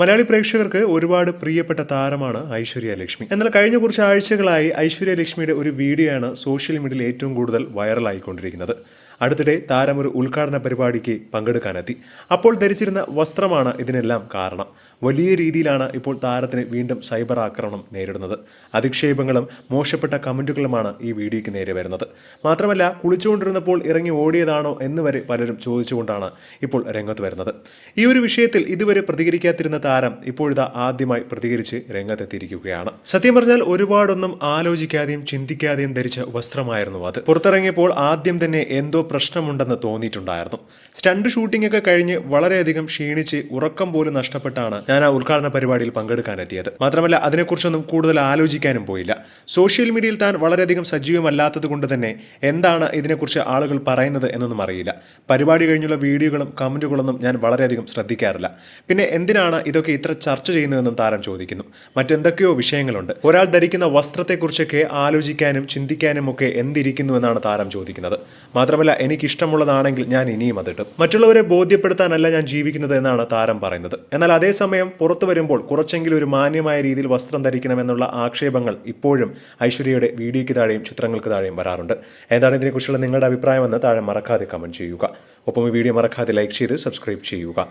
മലയാളി പ്രേക്ഷകർക്ക് ഒരുപാട് പ്രിയപ്പെട്ട താരമാണ് ഐശ്വര്യ ലക്ഷ്മി. എന്നാൽ കഴിഞ്ഞ കുറച്ച് ആഴ്ചകളായി ഐശ്വര്യ ലക്ഷ്മിയുടെ ഒരു വീഡിയോ ആണ് സോഷ്യൽ മീഡിയയിൽ ഏറ്റവും കൂടുതൽ വൈറലായിക്കൊണ്ടിരിക്കുന്നത്. അടുത്തിടെ താരം ഒരു ഉദ്ഘാടന പരിപാടിക്ക് പങ്കെടുക്കാനെത്തി. അപ്പോൾ ധരിച്ചിരുന്ന വസ്ത്രമാണ് ഇതിനെല്ലാം കാരണം. വലിയ രീതിയിലാണ് ഇപ്പോൾ താരത്തിന് വീണ്ടും സൈബർ ആക്രമണം നേരിടുന്നത്. അധിക്ഷേപങ്ങളും മോശപ്പെട്ട കമന്റുകളുമാണ് ഈ വീഡിയോയ്ക്ക് നേരെ വരുന്നത്. മാത്രമല്ല കുളിച്ചുകൊണ്ടിരുന്നപ്പോൾ ഇറങ്ങി ഓടിയതാണോ എന്ന് വരെ പലരും ചോദിച്ചുകൊണ്ടാണ് ഇപ്പോൾ രംഗത്ത് വരുന്നത്. ഈ ഒരു വിഷയത്തിൽ ഇതുവരെ പ്രതികരിക്കാത്തിരുന്ന താരം ഇപ്പോഴിതാ ആദ്യമായി പ്രതികരിച്ച് രംഗത്തെത്തിയിരിക്കുകയാണ്. സത്യം പറഞ്ഞാൽ ഒരുപാടൊന്നും ആലോചിക്കാതെയും ചിന്തിക്കാതെയും ധരിച്ച വസ്ത്രമായിരുന്നു അത്. പുറത്തിറങ്ങിയപ്പോൾ ആദ്യം തന്നെ എന്തോ പ്രശ്നമുണ്ടെന്ന് തോന്നിയിട്ടുണ്ടായിരുന്നു. സ്റ്റണ്ട് ഷൂട്ടിംഗ് ഒക്കെ കഴിഞ്ഞ് വളരെയധികം ക്ഷീണിച്ച് ഉറക്കം പോലും നഷ്ടപ്പെട്ടാണ് ഞാൻ ആ ഉദ്ഘാടന പരിപാടിയിൽ പങ്കെടുക്കാനെത്തിയത്. മാത്രമല്ല അതിനെക്കുറിച്ചൊന്നും കൂടുതൽ ആലോചിക്കാനും പോയില്ല. സോഷ്യൽ മീഡിയയിൽ താൻ വളരെയധികം സജീവമല്ലാത്തത് കൊണ്ട് തന്നെ എന്താണ് ഇതിനെക്കുറിച്ച് ആളുകൾ പറയുന്നത് എന്നൊന്നും അറിയില്ല. പരിപാടി കഴിഞ്ഞുള്ള വീഡിയോകളും കമന്റുകളൊന്നും ഞാൻ വളരെയധികം ശ്രദ്ധിക്കാറില്ല. പിന്നെ എന്തിനാണ് ഇതൊക്കെ ഇത്ര ചർച്ച ചെയ്യുന്നതെന്നും താരം ചോദിക്കുന്നു. മറ്റെന്തൊക്കെയോ വിഷയങ്ങളുണ്ട്. ഒരാൾ ധരിക്കുന്ന വസ്ത്രത്തെക്കുറിച്ചൊക്കെ ആലോചിക്കാനും ചിന്തിക്കാനും ഒക്കെ എന്തിരിക്കുന്നു എന്നാണ് താരം ചോദിക്കുന്നത്. മാത്രമല്ല എനിക്ക് ഇഷ്ടമുള്ളതാണെങ്കിൽ ഞാൻ ഇനിയും അതിട്ടും മറ്റുള്ളവരെ ബോധ്യപ്പെടുത്താനല്ല ഞാൻ ജീവിക്കുന്നത് എന്നാണ് താരം പറയുന്നത്. എന്നാൽ അതേസമയം പുറത്തു വരുമ്പോൾ കുറച്ചെങ്കിലും ഒരു മാന്യമായ രീതിയിൽ വസ്ത്രം ധരിക്കണമെന്നുള്ള ആക്ഷേപങ്ങൾ ഇപ്പോഴും ഐശ്വര്യയുടെ വീഡിയോയ്ക്ക് താഴെയും ചിത്രങ്ങൾക്ക് താഴെയും വരാറുണ്ട്. എന്താണ് ഇതിനെക്കുറിച്ചുള്ള നിങ്ങളുടെ അഭിപ്രായമെന്ന് താഴെ മറക്കാതെ കമന്റ് ചെയ്യുക. ഒപ്പം ഈ വീഡിയോ മറക്കാതെ ലൈക്ക് ചെയ്ത് സബ്സ്ക്രൈബ് ചെയ്യുക.